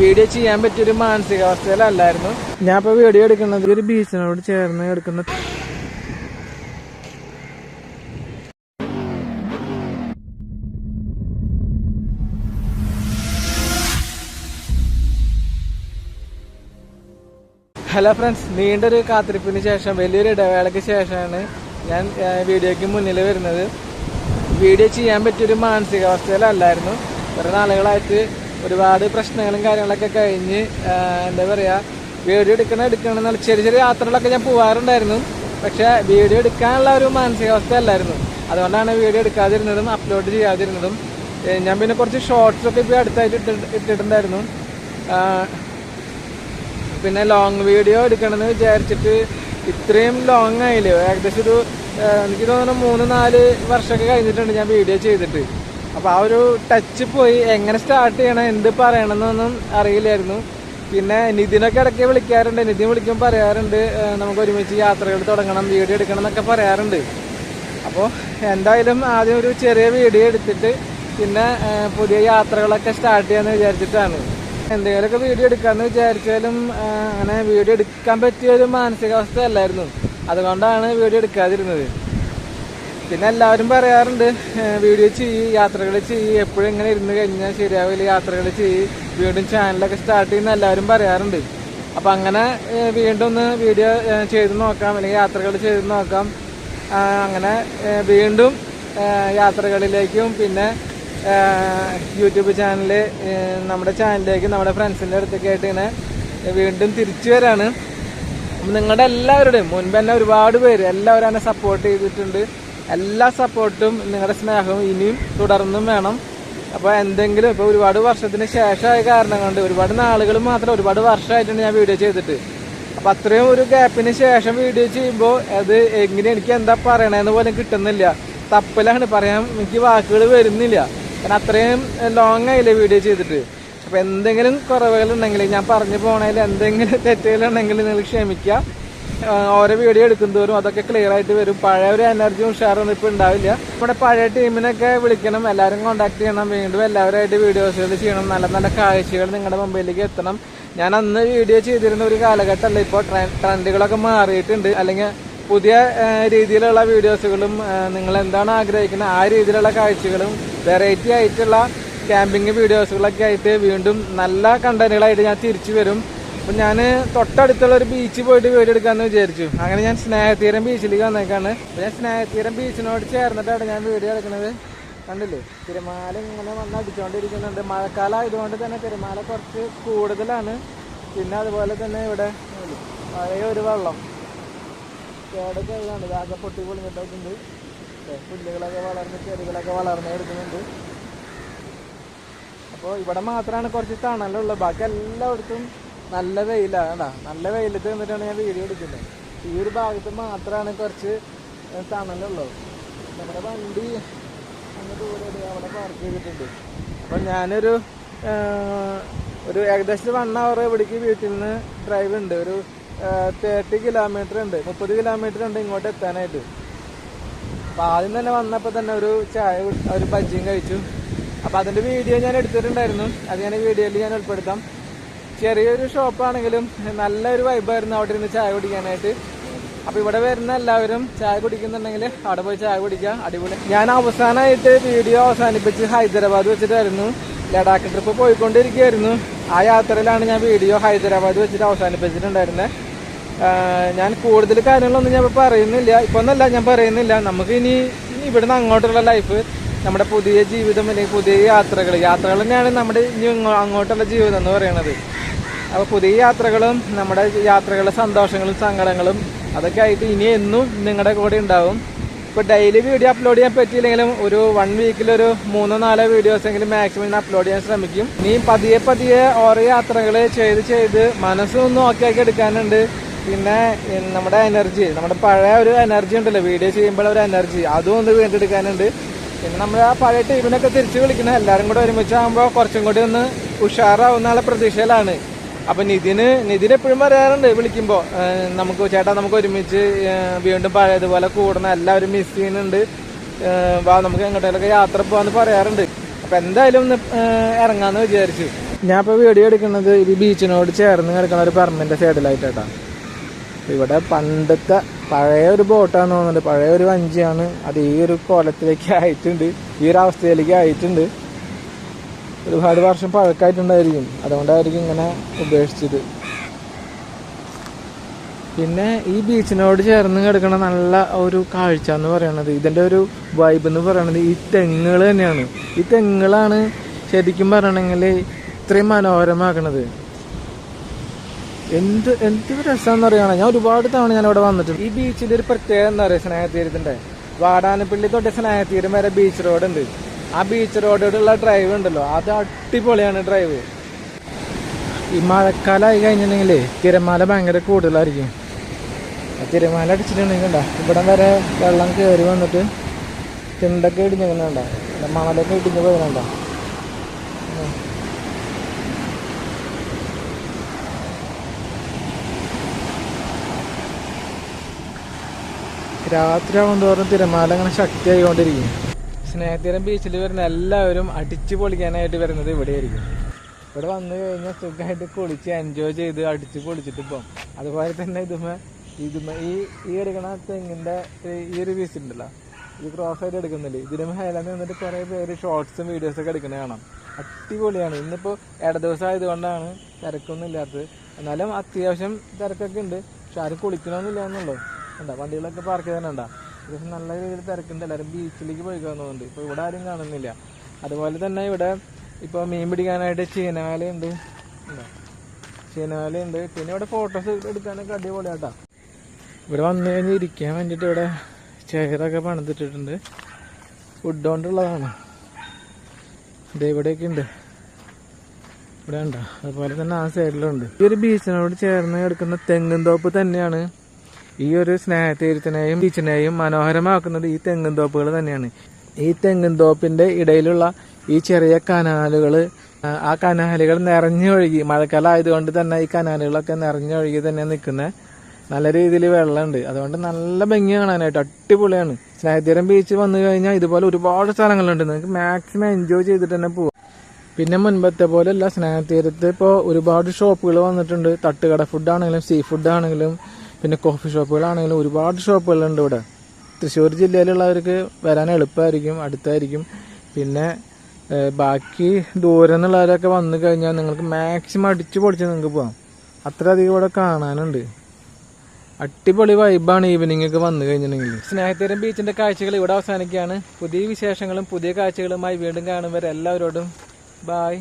Video ചെയ്യാൻ പറ്റിയൊരു മാനസികാവസ്ഥയിലല്ലായിരുന്നു. ഞാൻ ഇപ്പൊ വീഡിയോ എടുക്കുന്നത് ഒരു ബീച്ചിനോട് ചേർന്ന് എടുക്കുന്ന ഹലോ ഫ്രണ്ട്സ് നീണ്ടൊരു കാത്തിരിപ്പിന് ശേഷം വലിയൊരു ഇടവേളയ്ക്ക് ശേഷമാണ് ഞാൻ വീഡിയോയ്ക്ക് മുന്നിൽ വരുന്നത്. വീഡിയോ ചെയ്യാൻ പറ്റിയൊരു മാനസികാവസ്ഥയിലല്ലായിരുന്നു. കുറേ നാളുകളായിട്ട് ഒരുപാട് പ്രശ്നങ്ങളും കാര്യങ്ങളൊക്കെ കഴിഞ്ഞ് എന്താ പറയുക വീഡിയോ എടുക്കണം എടുക്കണം ചെറിയ ചെറിയ യാത്രകളൊക്കെ ഞാൻ പോകാറുണ്ടായിരുന്നു പക്ഷേ വീഡിയോ എടുക്കാനുള്ള ഒരു മാനസികാവസ്ഥ അല്ലായിരുന്നു. അതുകൊണ്ടാണ് വീഡിയോ എടുക്കാതിരുന്നതും അപ്ലോഡ് ചെയ്യാതിരുന്നതും. ഞാൻ പിന്നെ കുറച്ച് ഷോർട്സൊക്കെ ഇപ്പോൾ അടുത്തായിട്ട് ഇട്ടിട്ട് ഇട്ടിട്ടുണ്ടായിരുന്നു. പിന്നെ ലോങ് വീഡിയോ എടുക്കണമെന്ന് വിചാരിച്ചിട്ട് ഇത്രയും ലോങ് ആയില്ലേ? ഏകദേശം ഒരു എനിക്ക് തോന്നുന്നു മൂന്ന് നാല് വർഷമൊക്കെ കഴിഞ്ഞിട്ടുണ്ട് ഞാൻ വീഡിയോ ചെയ്തിട്ട്. അപ്പോൾ ആ ഒരു ടച്ച് പോയി. എങ്ങനെ സ്റ്റാർട്ട് ചെയ്യണം എന്ത് പറയണമെന്നൊന്നും അറിയില്ലായിരുന്നു. പിന്നെ നിതിനൊക്കെ ഇടയ്ക്ക് വിളിക്കാറുണ്ട്. നിതിൻ വിളിക്കുമ്പോൾ പറയാറുണ്ട് നമുക്ക് ഒരുമിച്ച് യാത്രകൾ തുടങ്ങണം വീഡിയോ എടുക്കണം എന്നൊക്കെ പറയാറുണ്ട്. അപ്പോൾ എന്തായാലും ആദ്യം ഒരു ചെറിയ വീഡിയോ എടുത്തിട്ട് പിന്നെ പുതിയ യാത്രകളൊക്കെ സ്റ്റാർട്ട് ചെയ്യാമെന്ന് വിചാരിച്ചിട്ടാണ്. എന്തെങ്കിലുമൊക്കെ വീഡിയോ എടുക്കാമെന്ന് വിചാരിച്ചാലും അങ്ങനെ വീഡിയോ എടുക്കാൻ പറ്റിയ ഒരു മാനസികാവസ്ഥ അല്ലായിരുന്നു. അതുകൊണ്ടാണ് വീഡിയോ എടുക്കാതിരുന്നത്. പിന്നെ എല്ലാവരും പറയാറുണ്ട് വീഡിയോ ചെയ്യ് യാത്രകൾ ചെയ്യ് എപ്പോഴും ഇങ്ങനെ ഇരുന്ന് കഴിഞ്ഞാൽ ശരിയാവില്ല യാത്രകൾ ചെയ്യ്. വീണ്ടും ചാനലൊക്കെ സ്റ്റാർട്ട് ചെയ്യുന്ന എല്ലാവരും പറയാറുണ്ട്. അപ്പം അങ്ങനെ വീണ്ടും ഒന്ന് വീഡിയോ ചെയ്ത് നോക്കാം അല്ലെങ്കിൽ യാത്രകൾ ചെയ്ത് നോക്കാം. അങ്ങനെ വീണ്ടും യാത്രകളിലേക്കും പിന്നെ യൂട്യൂബ് ചാനൽ നമ്മുടെ ചാനലിലേക്ക് നമ്മുടെ ഫ്രണ്ട്സിന്റെ അടുത്തൊക്കെ ആയിട്ട് ഇങ്ങനെ വീണ്ടും തിരിച്ചു വരാണ്. നിങ്ങളുടെ എല്ലാവരുടെയും മുൻപ് തന്നെ ഒരുപാട് പേര് എല്ലാവരും എന്നെ സപ്പോർട്ട് ചെയ്തിട്ടുണ്ട്. എല്ലാ സപ്പോർട്ടും നിങ്ങളുടെ സ്നേഹവും ഇനിയും തുടർന്നും വേണം. അപ്പോൾ എന്തെങ്കിലും ഇപ്പോൾ ഒരുപാട് വർഷത്തിന് ശേഷമായ കാരണം കൊണ്ട് ഒരുപാട് നാളുകൾ മാത്രം ഒരുപാട് വർഷമായിട്ടുണ്ട് ഞാൻ വീഡിയോ ചെയ്തിട്ട്. അപ്പം അത്രയും ഒരു ഗ്യാപ്പിന് ശേഷം വീഡിയോ ചെയ്യുമ്പോൾ അത് എങ്ങനെ എനിക്ക് എന്താ പറയണതെന്ന് പോലും കിട്ടുന്നില്ല. തപ്പലാണ്. പറയാൻ എനിക്ക് വാക്കുകൾ വരുന്നില്ല. കാരണം അത്രയും ലോങ് ആയില്ലേ വീഡിയോ ചെയ്തിട്ട്. അപ്പോൾ എന്തെങ്കിലും കുറവുകളുണ്ടെങ്കിൽ ഞാൻ പറഞ്ഞു പോണതിൽ എന്തെങ്കിലും തെറ്റുകളുണ്ടെങ്കിൽ നിങ്ങൾ ക്ഷമിക്കുക. ഓരോ വീഡിയോ എടുക്കുന്നതോറും അതൊക്കെ ക്ലിയർ ആയിട്ട് വരും. പഴയ ഒരു എനർജിയും ഉഷാറൊന്നും ഇപ്പൊ ഉണ്ടാവില്ല. നമ്മുടെ പഴയ ടീമിനൊക്കെ വിളിക്കണം. എല്ലാവരും കോൺടാക്ട് ചെയ്യണം. വീണ്ടും എല്ലാവരുമായിട്ട് വീഡിയോസുകൾ ചെയ്യണം. നല്ല നല്ല കാഴ്ചകൾ നിങ്ങളുടെ മുമ്പിലേക്ക് എത്തണം. ഞാൻ അന്ന് വീഡിയോ ചെയ്തിരുന്ന ഒരു കാലഘട്ടമല്ല. ഇപ്പോൾ ട്രെൻഡുകളൊക്കെ മാറിയിട്ടുണ്ട്. അല്ലെങ്കിൽ പുതിയ രീതിയിലുള്ള വീഡിയോസുകളും നിങ്ങൾ എന്താണ് ആഗ്രഹിക്കുന്നത്? ആ രീതിയിലുള്ള കാഴ്ചകളും വെറൈറ്റി ആയിട്ടുള്ള ക്യാമ്പിങ് വീഡിയോസുകളൊക്കെ ആയിട്ട് വീണ്ടും നല്ല കണ്ടന്റുകളായിട്ട് ഞാൻ തിരിച്ചു വരും. അപ്പം ഞാൻ തൊട്ടടുത്തുള്ള ഒരു ബീച്ചിൽ പോയിട്ട് വീഡിയോ എടുക്കാമെന്ന് വിചാരിച്ചു. അങ്ങനെ ഞാൻ സ്നേഹതീരം ബീച്ചിലേക്ക് വന്നേക്കാണ്. ഞാൻ സ്നേഹതീരം ബീച്ചിനോട് ചേർന്നിട്ടാണ് ഞാൻ വീഡിയോ എടുക്കുന്നത്. കണ്ടില്ലേ? തിരമാല ഇങ്ങനെ വന്ന് അടിച്ചുകൊണ്ടിരിക്കുന്നുണ്ട് മഴക്കാലം ആയതുകൊണ്ട് തന്നെ തിരമാല കുറച്ച് കൂടുതലാണ്. പിന്നെ അതുപോലെ തന്നെ ഇവിടെ പഴയ ഒരു വെള്ളം. കേടൊക്കെ ഇതാണ് ആകെ പൊട്ടി പൊളിഞ്ഞിട്ടൊക്കെയുണ്ട് പുല്ലുകളൊക്കെ വളർന്ന് ചെടികളൊക്കെ വളർന്നു എടുക്കുന്നുണ്ട് അപ്പോൾ ഇവിടെ മാത്രമാണ് കുറച്ച് തണലുള്ളത്. ബാക്കി എല്ലായിടത്തും നല്ല വെയിലാണ് കേട്ടോ നല്ല വെയിലത്ത് നിന്നിട്ടാണ് ഞാൻ വീഡിയോ എടുക്കുന്നത്. ഈ ഒരു ഭാഗത്ത് മാത്രമാണ് കുറച്ച് തണലുള്ളത് നമ്മുടെ വണ്ടി അങ്ങ് ദൂരെ അവിടെ പാർക്ക് ചെയ്തിട്ടുണ്ട്. അപ്പം ഞാനൊരു ഒരു ഏകദേശം വൺ അവർ ഇവിടേക്ക് വീട്ടിൽ നിന്ന് ഡ്രൈവ് ഉണ്ട്. ഒരു തേർട്ടി കിലോമീറ്റർ ഉണ്ട്. മുപ്പത് കിലോമീറ്റർ ഉണ്ട് ഇങ്ങോട്ട് എത്താനായിട്ട്. അപ്പം ആദ്യം തന്നെ വന്നപ്പോൾ തന്നെ ഒരു ചായ ഒരു ബജ്ജിയും കഴിച്ചു. അപ്പോൾ അതിന്റെ വീഡിയോ ഞാൻ എടുത്തിട്ടുണ്ടായിരുന്നു. അത് ഞാൻ വീഡിയോയിൽ ഞാൻ ഉൾപ്പെടുത്താം. ചെറിയൊരു ഷോപ്പാണെങ്കിലും നല്ലൊരു വൈബായിരുന്നു അവിടെ ഇരുന്ന് ചായ കുടിക്കാനായിട്ട്. അപ്പൊ ഇവിടെ വരുന്ന എല്ലാവരും ചായ കുടിക്കുന്നുണ്ടെങ്കിൽ അവിടെ പോയി ചായ കുടിക്കാം. അടിപൊളി. ഞാൻ അവസാനമായിട്ട് വീഡിയോ അവസാനിപ്പിച്ച് ഹൈദരാബാദ് വെച്ചിട്ടായിരുന്നു. ലഡാക്ക് ട്രിപ്പ് പോയിക്കൊണ്ടിരിക്കുകയായിരുന്നു. ആ യാത്രയിലാണ് ഞാൻ വീഡിയോ ഹൈദരാബാദ് വെച്ചിട്ട് അവസാനിപ്പിച്ചിട്ടുണ്ടായിരുന്നത് ഞാൻ കൂടുതൽ കാര്യങ്ങളൊന്നും ഞാൻ പറയുന്നില്ല. ഇപ്പൊ ഒന്നല്ല ഞാൻ പറയുന്നില്ല. നമുക്ക് ഇനി ഇവിടുന്ന് അങ്ങോട്ടുള്ള ലൈഫ് നമ്മുടെ പുതിയ ജീവിതം അല്ലെങ്കിൽ പുതിയ യാത്രകൾ. യാത്രകൾ തന്നെയാണ് നമ്മുടെ ഇനി അങ്ങോട്ടുള്ള ജീവിതം എന്ന് പറയുന്നത് അപ്പോൾ പുതിയ യാത്രകളും നമ്മുടെ യാത്രകളുടെ സന്തോഷങ്ങളും സങ്കടങ്ങളും അതൊക്കെ ആയിട്ട് ഇനി എന്നും നിങ്ങളുടെ കൂടെ ഉണ്ടാവും. ഇപ്പോൾ ഡെയിലി വീഡിയോ അപ്ലോഡ് ചെയ്യാൻ പറ്റിയില്ലെങ്കിലും ഒരു വൺ വീക്കിൽ ഒരു മൂന്നോ നാലോ വീഡിയോസ് എങ്കിലും മാക്സിമം ഞാൻ അപ്ലോഡ് ചെയ്യാൻ ശ്രമിക്കും. ഇനി പതിയെ പതിയെ ഓരോ യാത്രകൾ ചെയ്ത് ചെയ്ത് മനസ്സൊന്നും ഓക്കെ ആക്കി എടുക്കാനുണ്ട്. പിന്നെ നമ്മുടെ എനർജി നമ്മുടെ പഴയ ഒരു എനർജി ഉണ്ടല്ലോ വീഡിയോ ചെയ്യുമ്പോൾ ഒരു എനർജി അതും ഒന്ന് വീണ്ടെടുക്കാനുണ്ട്. പിന്നെ നമ്മൾ ആ പഴയ ടീമിനൊക്കെ തിരിച്ച് വിളിക്കണം എല്ലാവരും കൂടെ ഒരുമിച്ചാകുമ്പോൾ കുറച്ചും കൂടി ഒന്ന് ഉഷാറാവുന്ന പ്രതീക്ഷയിലാണ്. അപ്പൊ നിതിന് നിതിന് എപ്പോഴും പറയാറുണ്ട് വിളിക്കുമ്പോൾ നമുക്ക് ചേട്ടാ നമുക്ക് ഒരുമിച്ച് വീണ്ടും പഴയതുപോലെ കൂടണം എല്ലാവരും മിസ് ചെയ്യുന്നുണ്ട്. വാ നമുക്ക് എങ്ങോട്ടേലൊക്കെ യാത്ര പോവാന്ന് പറയാറുണ്ട്. അപ്പൊ എന്തായാലും ഒന്ന് ഇറങ്ങാന്ന് വിചാരിച്ചു. ഞാൻ ഇപ്പോൾ വീഡിയോ എടുക്കുന്നത് ഈ ബീച്ചിനോട് ചേർന്ന് കിടക്കുന്ന ഒരു പെർമനന്റ് സൈഡിലായിട്ടാ ഇവിടെ പണ്ടത്തെ പഴയ ഒരു ബോട്ടാന്ന് തോന്നുന്നുണ്ട്. പഴയ ഒരു വഞ്ചിയാണ് അത് ഈ ഒരു കോലത്തിലേക്ക് ആയിട്ടുണ്ട്. ഈ ഒരു അവസ്ഥയിലേക്ക് ആയിട്ടുണ്ട്. ഒരുപാട് വർഷം പഴക്കമായിട്ടുണ്ടായിരിക്കും അതുകൊണ്ടായിരിക്കും ഇങ്ങനെ ഉപേക്ഷിച്ചത്. പിന്നെ ഈ ബീച്ചിനോട് ചേർന്ന് കിടക്കുന്ന നല്ല ഒരു കാഴ്ച എന്ന് പറയുന്നത് ഇതിന്റെ ഒരു വൈബ് എന്ന് പറയുന്നത് ഈ തെങ്ങുകൾ തന്നെയാണ്. ഈ തെങ്ങുകളാണ് ശരിക്കും പറയണമെങ്കിൽ ഇത്രയും മനോഹരമാക്കണത്. എന്ത് എന്ത് രസമാണെന്ന് അറിയണം ഞാൻ ഒരുപാട് തവണ ഞാൻ ഇവിടെ വന്നിട്ടുണ്ട്. ഈ ബീച്ചിന്റെ ഒരു പ്രത്യേകത എന്താ പറയുക സ്നേഹതീരത്തിന്റെ വാടാനപ്പള്ളി തൊട്ട് സ്നേഹതീരം വരെ ബീച്ച് റോഡ് ഉണ്ട്. ആ ബീച്ച് റോഡിലുള്ള ഡ്രൈവ് ഉണ്ടല്ലോ അത് അടിപൊളിയാണ് ഡ്രൈവ് ഈ മഴക്കാലമായി കഴിഞ്ഞിട്ടുണ്ടെങ്കിൽ തിരമാല ഭയങ്കര കൂടുതലായിരിക്കും. തിരമാല അടിച്ചിട്ടുണ്ടെങ്കിൽ ഇവിടെ വരെ വെള്ളം കയറി വന്നിട്ട് തിണ്ടൊക്കെ ഇടിഞ്ഞിരുന്നുണ്ട മണലൊക്കെ ഇടിഞ്ഞ് പോയിരുന്നുണ്ടോ രാത്രി ആകും തോറും തിരമാല അങ്ങനെ ശക്തിയായിക്കൊണ്ടിരിക്കും. സ്നേഹതീരം ബീച്ചിൽ വരുന്ന എല്ലാവരും അടിച്ചു പൊളിക്കാനായിട്ട് വരുന്നത് ഇവിടെയായിരിക്കും. ഇവിടെ വന്നു കഴിഞ്ഞാൽ സുഖമായിട്ട് കുളിച്ച് എൻജോയ് ചെയ്ത് അടിച്ച് പൊളിച്ചിട്ട് പോകും അതുപോലെ തന്നെ ഇതുമേ ഇതുമേ ഈ ഈ എടുക്കണ തെങ്ങിന്റെ ഈ ഒരു പീസ് ഉണ്ടല്ലോ ഈ ക്രോസ് ആയിട്ട് എടുക്കുന്നില്ല? ഇതിന് മേലെ നിന്നിട്ട് കുറേ പേര് ഷോർട്സും വീഡിയോസും ഒക്കെ എടുക്കുന്നത് കാണാം. അടിപൊളിയാണ്. ഇന്നിപ്പോൾ ഇട ദിവസം ആയതുകൊണ്ടാണ് തിരക്കൊന്നും ഇല്ലാത്തത്. എന്നാലും അത്യാവശ്യം തിരക്കൊക്കെ ഉണ്ട്. പക്ഷെ ആരും കുളിക്കണമെന്നില്ല എന്നുള്ളൂ. എന്താ വണ്ടികളൊക്കെ പാർക്ക് ചെയ്യാനുണ്ടാ അത്യാവശ്യം നല്ല രീതിയിൽ തിരക്കുണ്ട്. എല്ലാവരും ബീച്ചിലേക്ക് പോയി കാണുന്നുണ്ട് ഇപ്പോൾ ഇവിടെ ആരും കാണുന്നില്ല. അതുപോലെ തന്നെ ഇവിടെ ഇപ്പോൾ മീൻ പിടിക്കാനായിട്ട് ചീനവാലയുണ്ട് എന്താ ചീനവാലയുണ്ട് പിന്നെ ഇവിടെ ഫോട്ടോസ് എടുക്കാനൊക്കെ അടിപൊളിയാട്ടാ. ഇവിടെ വന്നു കഴിഞ്ഞ് ഇരിക്കാൻ വേണ്ടിയിട്ട് ഇവിടെ ചെയറൊക്കെ പണിതിട്ടിട്ടുണ്ട്. വുഡ് കൊണ്ടുള്ളതാണ് ഇതേ ഇവിടെയൊക്കെ ഉണ്ട്. ഇവിടെ ഉണ്ടോ അതുപോലെ തന്നെ ആ സൈഡിലുണ്ട് ഈ ഒരു ബീച്ചിനോട് ചേർന്ന് കിടക്കുന്ന തെങ്ങും തോപ്പ് തന്നെയാണ്. ഈ ഒരു സ്നേഹതീരത്തിനെയും ബീച്ചിനെയും മനോഹരമാക്കുന്നത് ഈ തെങ്ങും തോപ്പുകൾ തന്നെയാണ്. ഈ തെങ്ങും തോപ്പിന്റെ ഇടയിലുള്ള ഈ ചെറിയ കനാലുകൾ ആ കനാലുകൾ നിറഞ്ഞൊഴുകി മഴക്കാലം ആയതുകൊണ്ട് തന്നെ ഈ കനാലുകളൊക്കെ നിറഞ്ഞൊഴുകി തന്നെ നിൽക്കുന്ന നല്ല രീതിയിൽ വെള്ളമുണ്ട്. അതുകൊണ്ട് നല്ല ഭംഗി കാണാനായിട്ട് അടിപൊളിയാണ്. സ്നേഹതീരം ബീച്ച് വന്നു കഴിഞ്ഞാൽ ഇതുപോലെ ഒരുപാട് സ്ഥലങ്ങളുണ്ട്. നിങ്ങൾക്ക് മാക്സിമം എൻജോയ് ചെയ്തിട്ട് തന്നെ പോവാം. പിന്നെ മുൻപത്തെ പോലെയല്ല സ്നേഹതീരത്ത് ഇപ്പോൾ ഒരുപാട് ഷോപ്പുകൾ വന്നിട്ടുണ്ട്. തട്ടുകട ഫുഡാണെങ്കിലും സീ ഫുഡാണെങ്കിലും പിന്നെ കോഫി ഷോപ്പുകളാണെങ്കിലും ഒരുപാട് ഷോപ്പുകളുണ്ട് ഇവിടെ. തൃശ്ശൂർ ജില്ലയിലുള്ളവർക്ക് വരാൻ എളുപ്പമായിരിക്കും അടുത്തായിരിക്കും. പിന്നെ ബാക്കി ദൂരെ നിന്നുള്ളവരൊക്കെ വന്നു കഴിഞ്ഞാൽ നിങ്ങൾക്ക് മാക്സിമം അടിച്ചു പൊളിച്ച് നിങ്ങൾക്ക് പോകാം അത്രയധികം ഇവിടെ കാണാനുണ്ട്. അടിപൊളി വൈബാണ് ഈവനിങ് ഒക്കെ വന്നു കഴിഞ്ഞിട്ടുണ്ടെങ്കിൽ. സ്നേഹത്തേരം ബീച്ചിന്റെ കാഴ്ചകൾ ഇവിടെ അവസാനിക്കുകയാണ്. പുതിയ വിശേഷങ്ങളും പുതിയ കാഴ്ചകളുമായി വീണ്ടും കാണും വരെ. എല്ലാവരോടും ബായ്